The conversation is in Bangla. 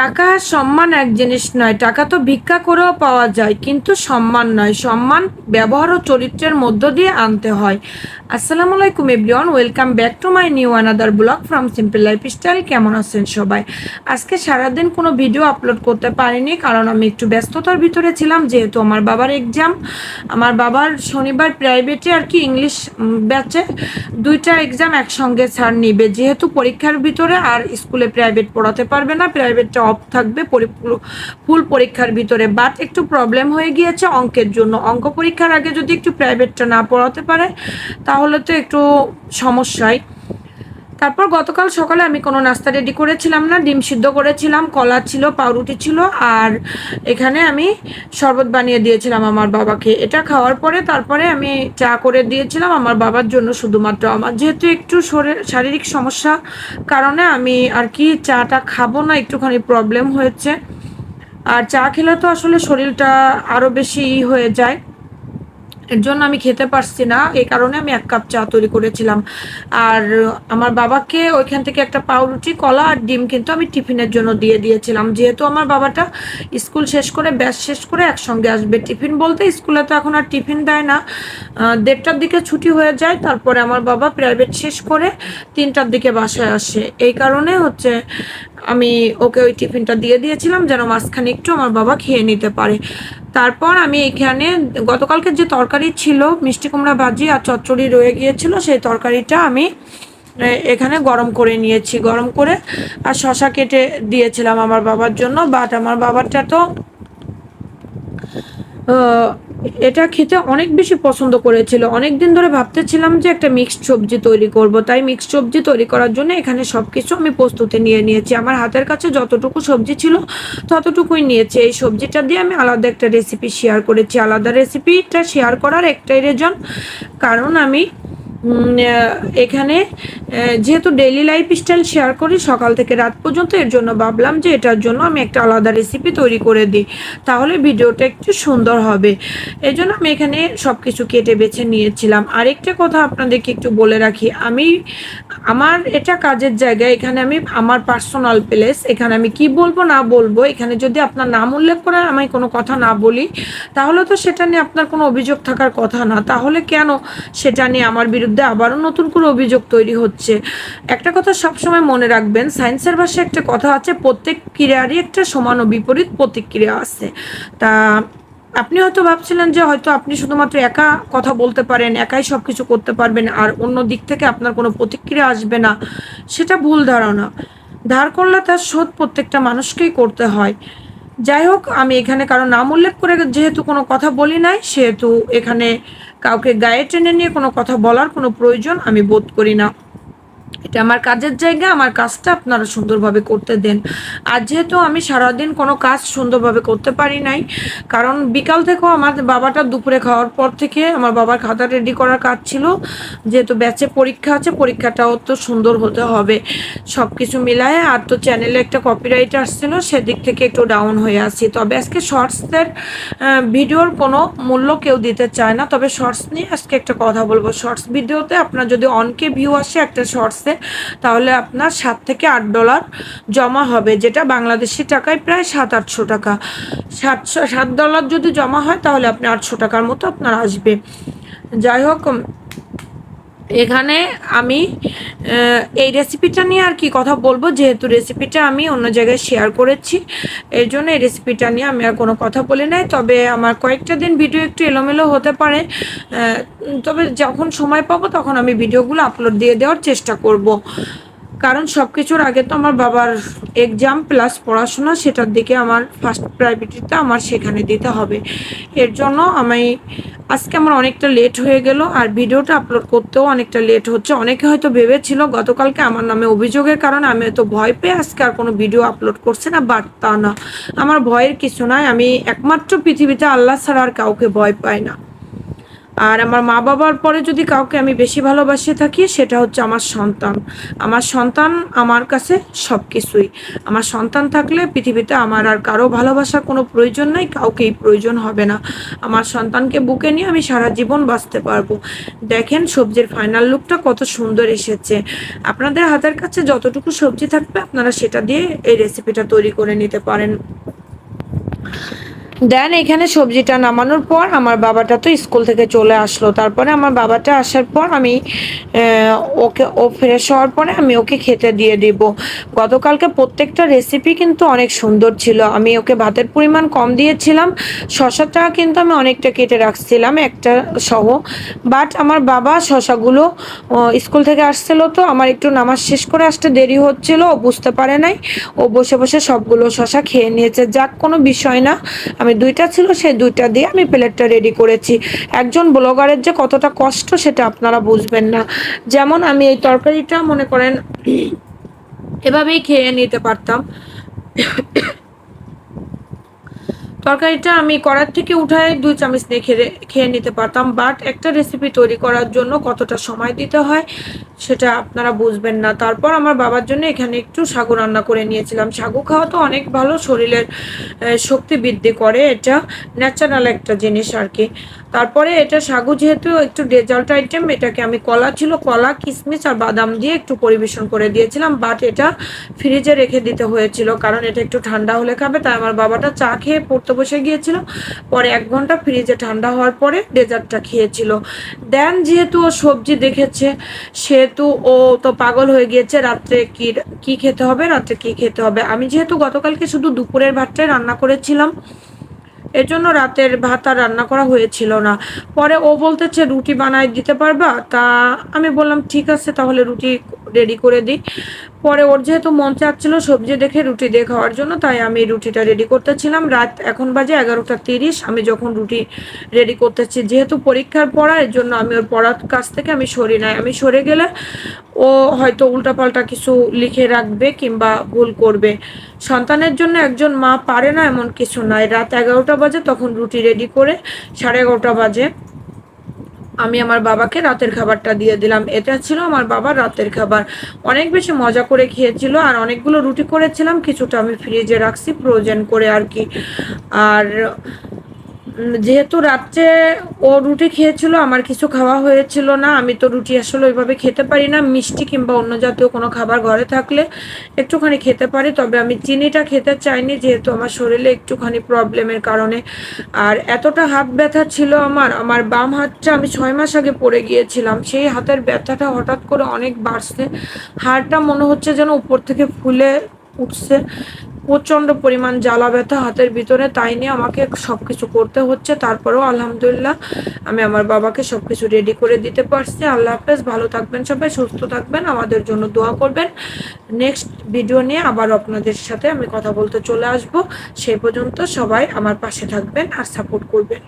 টাকা আর সম্মান এক জিনিস নয়। টাকা তো ভিক্ষা করেও পাওয়া যায়, কিন্তু সম্মান নয়। সম্মান ব্যবহার ও চরিত্রের মধ্য দিয়ে আনতে হয়। আসসালামু আলাইকুম everyone, welcome back to my new another blog from simple life style. কেমন আছেন সবাই? আজকে সারাদিন কোনো ভিডিও আপলোড করতে পারিনি, কারণ আমি একটু ব্যস্ততার ভিতরে ছিলাম, যেহেতু আমার বাবার এক্সাম আমার বাবার শনিবার প্রাইভেটে আর কি ইংলিশ ব্যাচে দুইটা এক্সাম একসঙ্গে স্যার নিবে। যেহেতু পরীক্ষার ভিতরে আর স্কুলে প্রাইভেট পড়াতে পারবে না প্রাইভেটটা অফ থাকবে ফুল পরীক্ষার ভিতরে। বাট একটু প্রবলেম হয়ে গিয়েছে অঙ্কের জন্য। অঙ্ক পরীক্ষার আগে যদি একটু প্রাইভেটটা না পড়াতে পারে, তাহলে তো একটু সমস্যাই। তারপর গতকাল সকালে আমি কোনো নাস্তা রেডি করেছিলাম না, ডিম সিদ্ধ করেছিলাম, কলা ছিল, পাউরুটি ছিল, আর এখানে আমি শরবত বানিয়ে দিয়েছিলাম আমার বাবাকে। এটা খাওয়ার পরে তারপরে আমি চা করে দিয়েছিলাম আমার বাবার জন্য শুধুমাত্র। আমার যেহেতু একটু শরীর, শারীরিক সমস্যা কারণে আমি আর কি চাটা খাব না, একটুখানি প্রবলেম হয়েছে। আর চা খেলে তো আসলে শরীরটা আরও বেশি ই হয়ে যায়। এর জন্য আমি খেতে পারছি না। এই কারণে আমি এক কাপ চা তৈরি করেছিলাম। আর আমার বাবাকে ওইখান থেকে একটা পাউরুটি, কলা আর ডিম কিন্তু আমি টিফিনের জন্য দিয়ে দিয়েছিলাম। যেহেতু আমার বাবাটা স্কুল শেষ করে ব্যাস শেষ করে একসঙ্গে আসবে। টিফিন বলতে স্কুলে তো এখন আর টিফিন দেয় না। দেড়টার দিকে ছুটি হয়ে যায়, তারপরে আমার বাবা প্রাইভেট শেষ করে তিনটার দিকে বাসায় আসে। এই কারণে হচ্ছে আমি ওকে ওই টিফিনটা দিয়ে দিয়েছিলাম যেন মাঝখানে একটু আমার বাবা খেয়ে নিতে পারে। তারপর আমি এখানে গতকালকে যে তরকারি ছিল, মিষ্টি কুমড়া ভাজি আর চচ্চড়ি রয়ে গিয়েছিল, সেই তরকারিটা আমি এখানে গরম করে নিয়েছি। গরম করে আর শশা কেটে দিয়েছিলাম আমার বাবার জন্য বাট আমার বাবারটা তো এটা খেতে অনেক বেশি পছন্দ করেছিল। অনেক দিন ধরে ভাবতেছিলাম যে একটা মিক্সড সবজি তৈরি করব। তাই মিক্সড সবজি তৈরি করার জন্য এখানে সব কিছু আমি প্রস্তুতি নিয়ে নিয়েছি। আমার হাতের কাছে যতটুকু সবজি ছিল, ততটুকুই নিয়েছি। এই সবজিটা দিয়ে আমি আলাদা একটা রেসিপি শেয়ার করেছি। আলাদা রেসিপিটা শেয়ার করার একটাই রেজন কারণ আমি এখানে যেহেতু ডেইলি লাইফ স্টাইল শেয়ার করি, সকাল থেকে রাত পর্যন্ত, এর জন্য ভাবলাম যে এটার জন্য আমি একটা আলাদা রেসিপি তৈরি করে দিই। তাহলে ভিডিওটা একটু সুন্দর হবে। এই জন্য আমি এখানে সব কিছু কেটে বেছে নিয়েছিলাম। আরেকটা কথা আপনাদেরকে একটু বলে রাখি, আমি, আমার এটা কাজের জায়গায়, এখানে আমি আমার পার্সোনাল প্লেস এখানে আমি কি বলব, না বলব, এখানে যদি আপনার নাম উল্লেখ করে আমি কোনো কথা না বলি, তাহলে তো সেটা নিয়ে আপনার কোনো অভিযোগ থাকার কথা না। তাহলে কেন সেটা নিয়ে আমার বিরুদ্ধে আবারও নতুন করে অভিযোগ তৈরি হচ্ছে। একটা কথা সবসময় মনে রাখবেন, সায়েন্সের ভাষায় একটা কথা আছে, প্রত্যেক ক্রিয়ারই একটা সমান ও বিপরীত প্রতিক্রিয়া আছে। তা আপনি হয়তো ভাবছিলেন যে হয়তো আপনি শুধুমাত্র একা কথা বলতে পারেন, একাই সব কিছু করতে পারবেন, আর অন্য দিক থেকে আপনার কোনো প্রতিক্রিয়া আসবে না, সেটা ভুল ধারণা। ধার করলে তার শোধ প্রত্যেকটা মানুষকেই করতে হয়। যাই হোক, আমি এখানে কারও নাম উল্লেখ করে যেহেতু কোনো কথা বলি নাই, সেহেতু এখানে কাউকে গায়ে টেনে নিয়ে কোনো কথা বলার কোনো প্রয়োজন আমি বোধ করি না। এটা আমার কাজের জায়গা, আমার কাজটা আপনারা সুন্দরভাবে করতে দেন। আর যেহেতু আমি সারাদিন কোনো কাজ সুন্দরভাবে করতে পারি নাই, কারণ বিকাল থেকেও আমার বাবাটা দুপুরে খাওয়ার পর থেকে আমার বাবার খাতা রেডি করার কাজ ছিল। যেহেতু ব্যাচে পরীক্ষা আছে, পরীক্ষাটাও তো সুন্দর হতে হবে। সব কিছু মিলায় আর তো চ্যানেলে একটা কপিরাইট আসছিল, সেদিক থেকে একটু ডাউন হয়ে আসছি তবে আজকে শর্টসের ভিডিওর কোনো মূল্য কেউ দিতে চায় না। তবে শর্টস নিয়ে আজকে একটা কথা বলব। শর্টস ভিডিওতে আপনার যদি অনকে ভিউ আসে, একটা শর্টসে তাহলে আপনার সাত থেকে আট ডলার জমা হবে, যেটা বাংলাদেশি টাকায় প্রায় সাত, আটশো টাকা। সাতশো সাত ডলার যদি জমা হয়, তাহলে আপনি আটশো টাকার মতো আপনার আসবে। যাই হোক এখানে আমি এই রেসিপিটা নিয়ে আর কি কথা বলব। যেহেতু রেসিপিটা আমি অন্য জায়গায় শেয়ার করেছি, এর জন্য এই রেসিপিটা নিয়ে আমি আর কোনো কথা বলি নাই। তবে আমার কয়েকটা দিন ভিডিও একটু এলোমেলো হতে পারে। তবে যখন সময় পাবো তখন আমি ভিডিওগুলো আপলোড দিয়ে দেওয়ার চেষ্টা করব। কারণ সব কিছুর আগে তো আমার বাবার এক্সাম প্লাস পড়াশোনা, সেটার দিকে আমার ফার্স্ট প্রায়োরিটিটা আমার সেখানে দিতে হবে। এর জন্য আমি, আজকে আমার অনেকটা লেট হয়ে গেল, আর ভিডিওটা আপলোড করতেও অনেকটা লেট হচ্ছে। অনেকে হয়তো ভেবেছিল গতকালকে আমার নামে অভিযোগের কারণে আমি হয়তো ভয় পেয়ে আজকে আর কোনো ভিডিও আপলোড করছে না বাট তা না। আমার ভয়ের কিছু নয় আমি একমাত্র পৃথিবীতে আল্লাহ ছাড়া আর কাউকে ভয় পাই না। আর আমার মা বাবার পরে যদি কাউকে আমি বেশি ভালোবাসে থাকি, সেটা হচ্ছে আমার সন্তান। আমার সন্তান আমার কাছে সব কিছুই আমার সন্তান থাকলে পৃথিবীতে আমার আর কারও ভালোবাসার কোনো প্রয়োজন নাই, কাউকেই প্রয়োজন হবে না। আমার সন্তানকে বুকে নিয়ে আমি সারা জীবন বাঁচতে পারব। দেখেন সবজির ফাইনাল লুকটা কত সুন্দর এসেছে। আপনাদের হাতের কাছে যতটুকু সবজি থাকবে, আপনারা সেটা দিয়ে এই রেসিপিটা তৈরি করে নিতে পারেন। দেন এখানে সবজিটা নামানোর পর আমার বাবাটা তো স্কুল থেকে চলে আসলো। তারপরে আমার বাবাটা আসার পর আমি ওকে, ও ফ্রেশ হওয়ার পরে আমি ওকে খেতে দিয়ে দিব। গতকালকে প্রত্যেকটা রেসিপি কিন্তু অনেক সুন্দর ছিল। আমি ওকে ভাতের পরিমাণ কম দিয়েছিলাম, শশাটা কিন্তু আমি অনেকটা কেটে রাখছিলাম, একটা সহ। বাট আমার বাবা শশাগুলো স্কুল থেকে আসছিল তো, আমার একটু নামাজ শেষ করে আসতে দেরি হচ্ছিল, ও বুঝতে পারে নাই। ও বসে বসে সবগুলো শশা খেয়ে নিয়েছে। যাক, কোনো বিষয় না। আমি দুইটা ছিল, সেই দুইটা দিয়ে আমি প্লেটটা রেডি করেছি। একজন ব্লগারের যে কতটা কষ্ট সেটা আপনারা বুঝবেন না। যেমন আমি এই তরকারিটা, মনে করেন, এভাবেই খেয়ে নিতে পারতাম। তরকারিটা আমি কড়ার থেকে উঠায় দুই চামচ নিয়ে খেয়ে খেয়ে নিতে পারতাম। বাট একটা রেসিপি তৈরি করার জন্য কতটা সময় দিতে হয় সেটা আপনারা বুঝবেন না। তারপর আমার বাবার জন্য এখানে একটু সাগু রান্না করে নিয়েছিলাম। সাগু খাওয়া তো অনেক ভালো, শরীরের শক্তি বৃদ্ধি করে এটা ন্যাচারাল একটা জিনিস আর কি। তারপরে এটা সাগু যেহেতু একটু ডেজার্ট আইটেম, এটাকে আমি কলা ছিল, কলা কিশমিশ আর বাদাম দিয়ে একটু পরিবেশন করে দিয়েছিলাম, বাট এটা ফ্রিজে রেখে দিতে হয়েছিল কারণ এটা একটু ঠান্ডা হলে খাবে, তাই আমার বাবাটা চা খেয়ে পড়তে বসে গিয়েছিল। পরে এক ঘণ্টা ফ্রিজে ঠান্ডা হওয়ার পরে ডেজার্টটা খেয়েছিল। দেন যেহেতু ও সবজি দেখেছে সেহেতু ও তো পাগল হয়ে গিয়েছে, রাত্রে কি কি খেতে হবে, রাত্রে কি খেতে হবে? আমি যেহেতু গতকালকে শুধু দুপুরের ভাতটাই রান্না করেছিলাম এর জন্য রাতের ভাত আর রান্না করা হয়েছিল না। পরে ও বলতেছে, রুটি বানায় দিতে পারবা? তা আমি বললাম, ঠিক আছে, তাহলে রুটি রেডি করে দিই। পরে ওর যেহেতু মন চাচ্ছিল সবজি দেখে রুটি দিয়ে খাওয়ার জন্য, তাই আমি রুটিটা রেডি করতেছিলাম। রাত এখন বাজে এগারোটা তিরিশ, আমি যখন রুটি রেডি করতেছি, যেহেতু পরীক্ষার পড়া, এর জন্য আমি ওর পড়ার কাছ থেকে আমি সরি নাই। আমি সরে গেলে ও হয়তো উল্টাপাল্টা কিছু লিখে রাখবে কিংবা ভুল করবে। সন্তানের জন্য একজন মা পারে না এমন কিছু নাই। রাত এগারোটা বাজে তখন রুটি রেডি করে সাড়ে এগারোটা বাজে আমি আমার বাবাকে রাতের খাবারটা দিয়ে দিলাম। এটা ছিল আমার বাবার রাতের খাবার। অনেক বেশি মজা করে খেয়েছিল আর অনেকগুলো রুটি করেছিলাম, কিছুটা আমি ফ্রিজে রাখছি প্রয়োজন করে আর কি। আর যেহেতু রাত্রে ও রুটি খেয়েছিল, আমার কিছু খাওয়া হয়েছিল না, আমি তো রুটি আসলে ওইভাবে খেতে পারি না, মিষ্টি কিংবা অন্য জাতীয় কোনো খাবার ঘরে থাকলে একটুখানি খেতে পারি, তবে আমি চিনিটা খেতে চাইনি, যেহেতু আমার শরীরে একটুখানি প্রবলেমের কারণে। আর এতটা হাত ব্যথা ছিল আমার আমার বাম হাতটা আমি ছয় মাস আগে পড়ে গিয়েছিলাম, সেই হাতের ব্যথাটা হঠাৎ করে অনেক বাড়ছে, হাড়টা মনে হচ্ছে যেন উপর থেকে ফুলে উঠছে। প্রচণ্ড পরিমাণ জ্বালা ব্যথা হাতের ভিতরে, তাই নিয়ে আমাকে সব কিছু করতে হচ্ছে। তারপরেও আলহামদুলিল্লাহ আমি আমার বাবাকে সব কিছু রেডি করে দিতে পারছি। আল্লাহ হাফেজ, ভালো থাকবেন সবাই, সুস্থ থাকবেন, আমাদের জন্য দোয়া করবেন। নেক্সট ভিডিও নিয়ে আবার আপনাদের সাথে আমি কথা বলতে চলে আসব। সেই পর্যন্ত সবাই আমার পাশে থাকবেন আর সাপোর্ট করবেন।